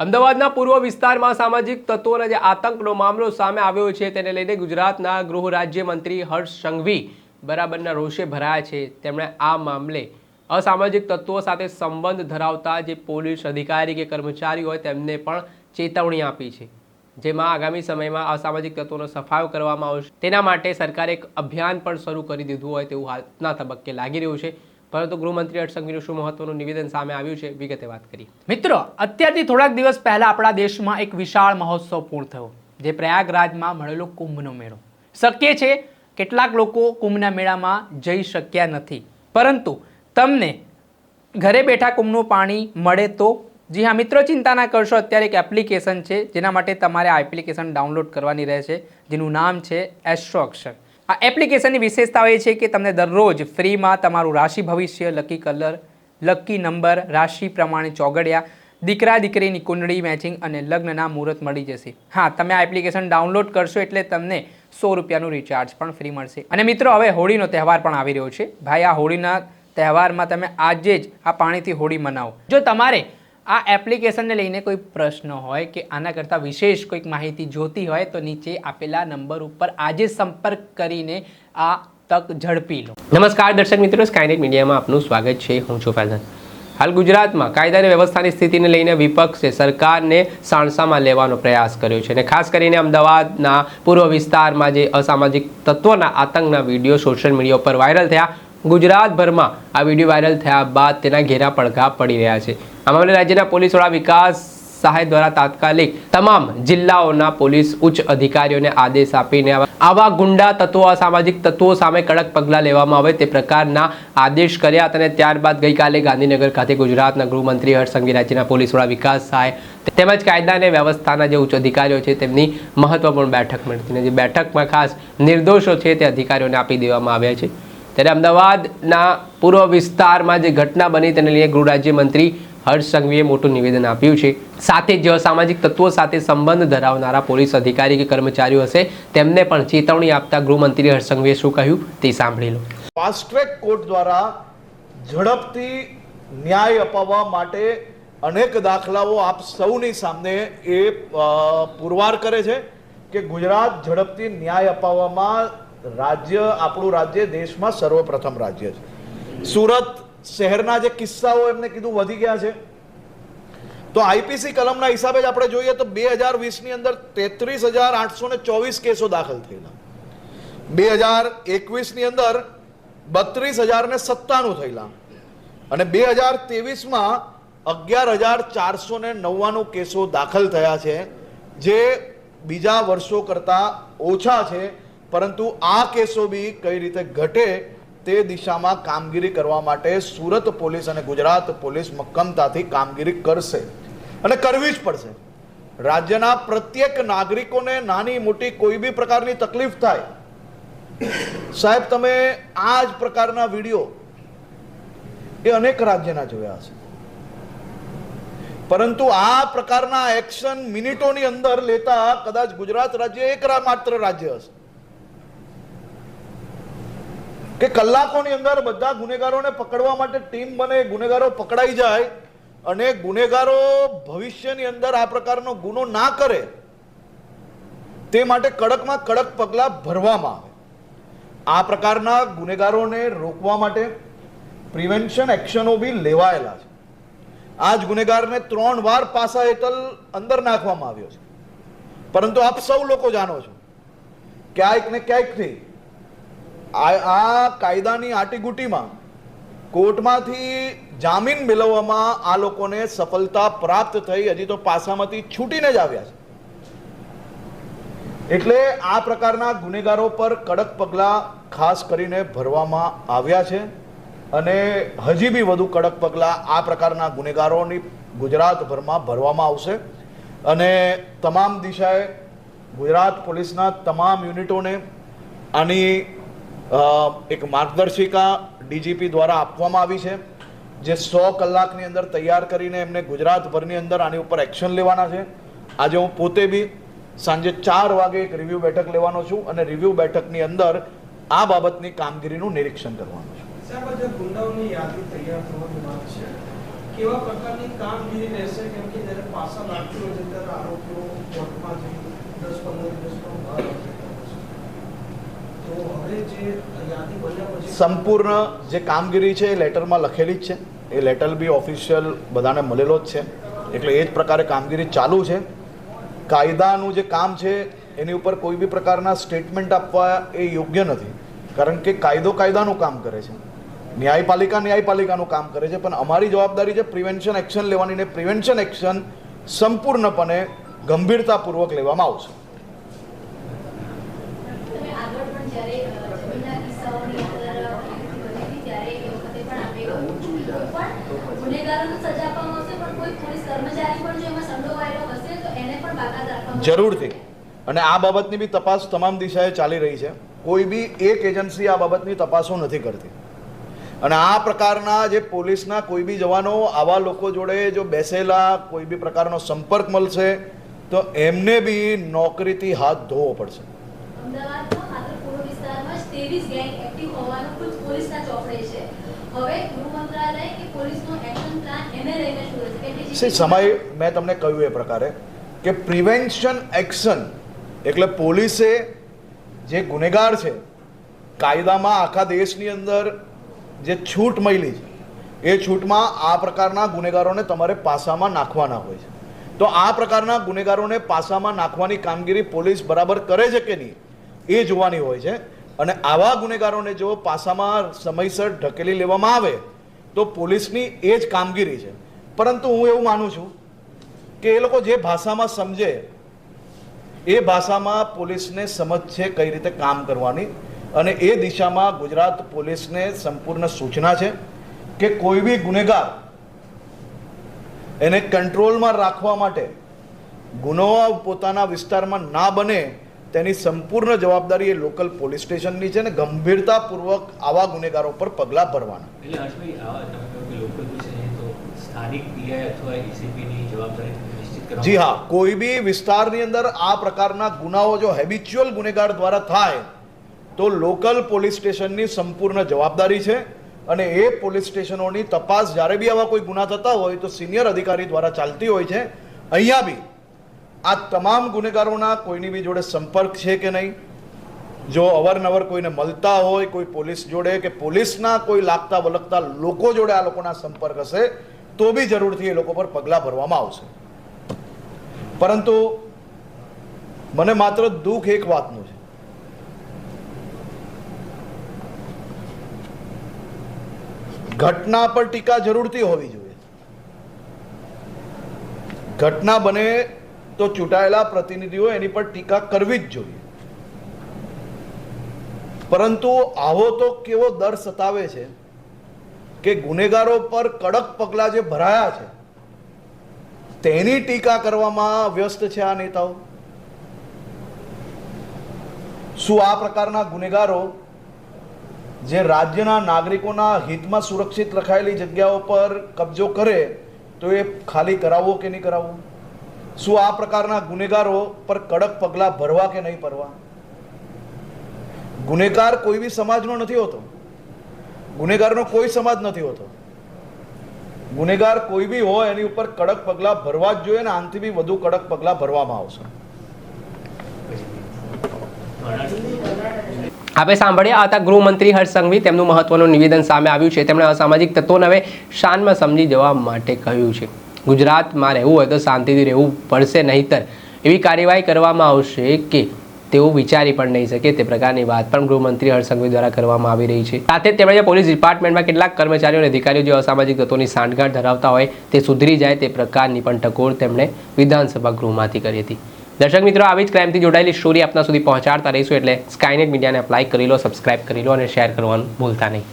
અમદાવાદના પૂર્વ વિસ્તારમાં સામાજિક તત્વોના જે આતંકનો મામલો સામે આવ્યો છે તેને લઈને ગુજરાતના ગૃહ રાજ્યમંત્રી હર્ષ સંઘવી બરાબરના રોષે ભરાયા છે. તેમણે આ મામલે અસામાજિક તત્વો સાથે સંબંધ ધરાવતા જે પોલીસ અધિકારી કે કર્મચારી હોય તેમને પણ ચેતવણી આપી છે. જેમાં આગામી સમયમાં અસામાજિક તત્વોનો સફાયો કરવામાં આવશે. તેના માટે સરકારે એક અભિયાન પણ શરૂ કરી દીધું હોય તેવું હાલના તબક્કે લાગી રહ્યું છે. પરંતુ ગૃહમંત્રી અટસંઘવીનું શું મહત્વનું નિવેદન સામે આવ્યું છે, વિગતે વાત કરી. મિત્રો, અત્યારથી થોડાક દિવસ પહેલા આપણા દેશમાં એક વિશાળ મહોત્સવ પૂર્ણ થયો, જે પ્રયાગરાજમાં મળેલો કુંભનો મેળો. શક્ય છે, કેટલાક લોકો કુંભના મેળામાં જઈ શક્યા નથી. પરંતુ તમને ઘરે બેઠા કુંભનું પાણી મળે તો? જી હા, મિત્રો ચિંતા ના કરશો, અત્યારે એક એપ્લિકેશન છે, જેના માટે તમારે આ એપ્લિકેશન ડાઉનલોડ કરવાની રહેશે, જેનું નામ છે એસ્ટ્રો અક્ષર. આ એપ્લિકેશનની વિશેષતાઓ એ છે કે તમને દરરોજ ફ્રીમાં તમારું રાશિ ભવિષ્ય લકી કલર લકી નંબર રાશિ પ્રમાણે ચોગડિયા, દીકરા, દીકરીની કુંડળી મેચિંગ અને લગ્નના મુહૂર્ત મળી જશે. હા, તમે આ એપ્લિકેશન ડાઉનલોડ કરશો એટલે તમને સો રૂપિયાનું રિચાર્જ પણ ફ્રી મળશે. અને મિત્રો, હવે હોળીનો તહેવાર પણ આવી રહ્યો છે. ભાઈ, આ હોળીના તહેવારમાં તમે આજે જ આ પાણીથી હોળી મનાવો. જો તમારે આ એપ્લિકેશનને લઈને કોઈ પ્રશ્ન હોય કે આના કરતાં વિશેષ કોઈક માહિતી જોતી હોય તો નીચે આપેલા નંબર ઉપર આજે સંપર્ક કરીને આ તક ઝડપી લો. નમસ્કાર દર્શક મિત્રો સ્કાયનેટ મીડિયામાં આપનું સ્વાગત છે. હું છું ફૈઝાન હાલ ગુજરાતમાં કાયદા અને વ્યવસ્થાની સ્થિતિને લઈને વિપક્ષે સરકારને સાણસામાં લેવાનો પ્રયાસ કર્યો છે અને ખાસ કરીને અમદાવાદના પૂર્વ વિસ્તારમાં જે અસામાજિક તત્વોના આતંકના વીડિયો સોશિયલ મીડિયા ઉપર વાયરલ થયા ગુજરાતભરમાં આ વીડિયો વાયરલ થયા બાદ તેના ઘેરા પડઘા પડી રહ્યા છે. આ રાજ્યના પોલીસ વડા વિકાસ સહાય દ્વારા તાત્કાલિક તમામ જિલ્લાઓના પોલીસ ઉચ્ચ અધિકારીઓને આદેશ આપીને આવા- ગુંડા તત્વો, અસામાજિક તત્વો સામે કડક પગલાં લેવામાં આવે તે પ્રકારના આદેશ કર્યા અને ત્યારબાદ ગઈકાલે ગાંધીનગર ખાતે ગુજરાતના ગૃહમંત્રી હર્ષ રાજ્યના પોલીસ વડા વિકાસ સહાય તેમજ કાયદા અને વ્યવસ્થાના જે ઉચ્ચ અધિકારીઓ છે તેમની મહત્વપૂર્ણ બેઠક મળી હતી. જે બેઠકમાં ખાસ નિર્દોષો છે તે અધિકારીઓને આપી દેવામાં આવ્યા છે. ત્યારે અમદાવાદના પૂર્વ વિસ્તારમાં જે ઘટના બની તેને લઈને ગૃહ રાજ્યમંત્રી હર્ષ સંઘવીએ મોટું નિવેદન આપ્યું છે. સાથે જ સામાજિક તત્વો સાથે સંબંધ ધરાવનારા પોલીસ અધિકારી કે કર્મચારીઓ હશે તેમને પણ ચેતવણી આપતા ગૃહમંત્રી હર્ષ સંઘવીએ શું કહ્યું તે સાંભળી લો. ફાસ્ટ ટ્રેક કોર્ટ દ્વારા ઝડપથી ન્યાય અપાવવા માટે અનેક દાખલાઓ આપ સૌની સામે એ પુરવાર કરે છે કે ગુજરાત ઝડપથી ન્યાય અપાવવામાં રાજ્ય, આપણું રાજ્ય દેશમાં સર્વપ્રથમ રાજ્ય છે. સુરત શહેરના જે કિસ્સાઓ એમને કીધું વધી ગયા છે. તો આઈપીસી કલમના હિસાબે જ આપણે જોઈએ તો બે હજાર વીસની અંદર તેત્રીસ હજાર આઠસો ને ચોવીસ કેસો દાખલ થયેલા. બે હજાર એકવીસની અંદર બત્રીસ હજાર ને સત્તાણું થયેલા. અને બે હજાર તેવીસમાં અગિયાર હજાર ચારસો ને નવ્વાણું કેસો દાખલ થયા છે. જે બીજા વર્ષો કરતાં ઓછા છે. પરંતુ આ કેસો બી કઈ રીતે ઘટે તે દિશામાં કામગીરી કરવા માટે સુરત પોલીસ અને ગુજરાત પોલીસ મક્કમતાથી કામગીરી કરશે. અને કરવી જ પડશે. રાજ્યના પ્રત્યેક નાગરિકોને નાની મોટી કોઈ બી પ્રકારની તકલીફ થાય. સાહેબ, તમે આ જ પ્રકારના વીડિયો એ અનેક રાજ્યના જોયા હશે. પરંતુ આ પ્રકારના એક્શન મિનિટોની અંદર લેતા કદાચ ગુજરાત રાજ્ય એક માત્ર રાજ્ય હશે. કે કલાકોની અંદર બધા ગુનેગારોને પકડવા માટે ટીમ બને, ગુનેગારો પકડાઈ જાય અને ગુનેગારો ભવિષ્યની અંદર આ પ્રકારનો ગુનો ના કરે, તે માટે કડકમાં કડક પગલાં ભરવામાં આવે. આ પ્રકારના ગુનેગારોને રોકવા માટે પ્રિવેન્શન એક્શનો બી લેવાયેલા છે. આ જ ગુનેગારને ત્રણ વાર પાસા હેઠળ અંદર નાખવામાં આવ્યો છે. પરંતુ આપ સૌ લોકો જાણો છો ક્યાંક ને ક્યાંકથી આ કાયદાની આટીગુટીમાં કોર્ટમાંથી જામીન મેળવવામાં આ લોકોને સફળતા પ્રાપ્ત થઈ, હજી તો પાસામાંથી છૂટીને જ આવ્યા છે. એટલે આ પ્રકારના ગુનેગારો પર કડક પગલાં ખાસ કરીને ભરવામાં આવ્યા છે અને હજી બી વધુ કડક પગલાં આ પ્રકારના ગુનેગારોની ગુજરાતભરમાં ભરવામાં આવશે. અને તમામ દિશાએ ગુજરાત પોલીસના તમામ યુનિટોને આની એક માર્ગદર્શિકા ડીજીપી દ્વારા આપવામાં આવી છે, જે સો કલાકની અંદર તૈયાર કરીને એમને ગુજરાતભરની અંદર આની ઉપર એક્શન લેવાના છે. આજે હું પોતે બી સાંજે ચાર વાગે એક રિવ્યૂ બેઠક લેવાનો છું અને રિવ્યૂ બેઠકની અંદર આ બાબતની કામગીરીનું નિરીક્ષણ કરવાનું છું. કેવા પ્રકારની સંપૂર્ણ જે કામગીરી છે એ લેટરમાં લખેલી જ છે. એ લેટર બી ઓફિશિયલ બધાને મળેલો જ છે. એટલે એ જ પ્રકારે કામગીરી ચાલુ છે. કાયદાનું જે કામ છે, એની ઉપર કોઈ બી પ્રકારના સ્ટેટમેન્ટ આપવા એ યોગ્ય નથી. કારણ કે કાયદો કાયદાનું કામ કરે છે. ન્યાયપાલિકા ન્યાયપાલિકાનું કામ કરે છે. પણ અમારી જવાબદારી છે પ્રિવેન્શન એક્શન લેવાની ને પ્રિવેન્શન એક્શન સંપૂર્ણપણે ગંભીરતાપૂર્વક લેવામાં આવશે તમે આગળ પણ જ્યારે જમીનના કિસ્સાઓની અંદર બની ત્યારે એ વખતે પણ આપે પણ ગુનેગારોને સજા આપવામાં આવશે પણ કોઈ પોલીસ કર્મચારી પણ જો એમાં સંડોવાયેલો હશે તો એને પણ બાકાત રાખવામાં જરૂરથી. અને આ બાબતની બી તપાસ તમામ દિશાએ ચાલી રહી છે. કોઈ બી એક એજન્સી આ બાબતની તપાસો નથી કરતી. અને આ પ્રકારના જે પોલીસના કોઈ બી જવાનો આવા લોકો જોડે જો બેસેલા કોઈ બી પ્રકારનો સંપર્ક મળશે તો એમને બી નોકરીથી હાથ ધોવો પડશે. 23 ગેંગ એક્ટિવ હોવાનું ખુદ પોલીસના ચોપડે છે. હવે ગૃહ મંત્રાલય કે પોલીસનો એક્શન પ્લાન એને લઈને શું રહેશે? સી સમય મેં તમને કહ્યું એ પ્રકારે કે પ્રિવેન્શન એક્શન એટલે પોલીસે જે ગુનેગાર છે કાયદામાં આખા દેશની અંદર જે છૂટ મળી છે એ છૂટમાં આ પ્રકારના ગુનેગારોને તમારે પાસામાં નાખવાના હોય છે. તો આ પ્રકારના ગુનેગારોને પાસામાં નાખવાની કામગીરી પોલીસ બરાબર કરે છે કે નહીં એ જોવાની હોય છે. અને આવા ગુનેગારોને જો પાસામાં સમયસર ઢકેલી લેવામાં આવે, તો પોલીસની એ જ કામગીરી છે. પરંતુ હું એવું માનું છું કે એ લોકો જે ભાષામાં સમજે, એ ભાષામાં પોલીસને સમજ છે કઈ રીતે કામ કરવાની અને એ દિશામાં ગુજરાત પોલીસને સંપૂર્ણ સૂચના છે કે કોઈ બી ગુનેગાર એને કંટ્રોલમાં રાખવા માટે ગુનો પોતાના વિસ્તારમાં ના બને તેની સંપૂર્ણ જવાબદારી એ લોકલ પોલીસ સ્ટેશનની છે ને ગંભીરતાપૂર્વક આવા ગુનેગારો પર પગલાં ભરવાના. એટલે હર્ષભાઈ આવા તમે લોકલ તો સ્થાનિક પીઆઈ અથવા એસીપીની જવાબદારી જી હા કોઈ બી વિસ્તારની અંદર આ પ્રકારના ગુનાઓ જો હેબિચ્યુઅલ ગુનેગાર દ્વારા થાય તો લોકલ પોલીસ સ્ટેશનની સંપૂર્ણ જવાબદારી છે અને એ પોલીસ સ્ટેશનોની તપાસ જ્યારે બી આવા કોઈ ગુના થતા હોય તો સિનિયર અધિકારી દ્વારા ચાલતી હોય છે. અહીંયા બી આ તમામ ગુનેગારોના કોઈની બી જોડે સંપર્ક છે કે નહીં? જો અવારનવાર કોઈને મળતા હોય, કોઈ પોલીસ જોડે કે પોલીસના કોઈ લાગતા વલગતા લોકો જોડે આ લોકોના સંપર્ક હશે, તો બી જરૂરથી એ લોકો પર પગલાં ભરવામાં આવશે. પરંતુ મને માત્ર દુઃખ એક વાતનું છે. ઘટના પર ટીકા જરૂરથી હોવી જોઈએ. ઘટના બને તો ચૂંટાયેલા પ્રતિનિધિઓ એની પર ટીકા કરવી જ જોઈએ. પરંતુ આવો તો કેવો દર સતાવે છે કે ગુનેગારો પર કડક પગલાં જે ભરાયા છે, તેની ટીકા કરવામાં વ્યસ્ત છે આ નેતાઓ? શું આ પ્રકારના ગુનેગારો જે રાજ્યના નાગરિકોના હિતમાં સુરક્ષિત રખાયેલી જગ્યાઓ પર કબજો કરે, તો એ ખાલી કરાવવો કે નહીં કરાવવો? શું આ પ્રકારના ગુનેગારો પર કડક પગલાં ભરવા કે નહીં ભરવા? ગુનેગાર કોઈ બી સમાજનો નથી હોતો. ગુનેગારનો કોઈ સમાજ નથી હોતો. ગુનેગાર કોઈ બી હોય એની ઉપર કડક પગલાં ભરવા જ જોઈએ ને આનાથી બી વધુ કડક પગલાં ભરવામાં આવશે. આપણે સાંભળ્યા હતા ગૃહમંત્રી હર્ષ સંઘવી તેમનું મહત્વનું નિવેદન સામે આવ્યું છે. તેમણે અસામાજિક તત્વોને હવે શાનમાં સમજી જવા માટે કહ્યું છે. ગુજરાતમાં રહેવું હોય તો શાંતિથી રહેવું પડશે નહીતર. એવી કાર્યવાહી કરવામાં આવશે કે તેઓ વિચારી પણ નહીં શકે તે પ્રકારની વાત પણ ગૃહમંત્રી હર્ષંઘવી દ્વારા કરવામાં આવી રહી છે. સાથે તેમણે પોલીસ ડિપાર્ટમેન્ટમાં કેટલાક કર્મચારીઓ અને અધિકારીઓ જે અસામાજિક તત્વોની સાંઠગાંઠ ધરાવતા હોય તે સુધરી જાય તે પ્રકારની પણ ટકોર તેમણે વિધાનસભા ગૃહમાંથી કરી હતી. દર્શક મિત્રો, આવી જ ક્રાઇમથી જોડાયેલી સ્ટોરી આપના સુધી પહોંચાડતા રહીશું એટલે સ્કાયનેટ મીડિયાને અપ્લાય કરી લો સબસ્ક્રાઇબ કરી લો અને શેર કરવાનું ભૂલતા નહીં.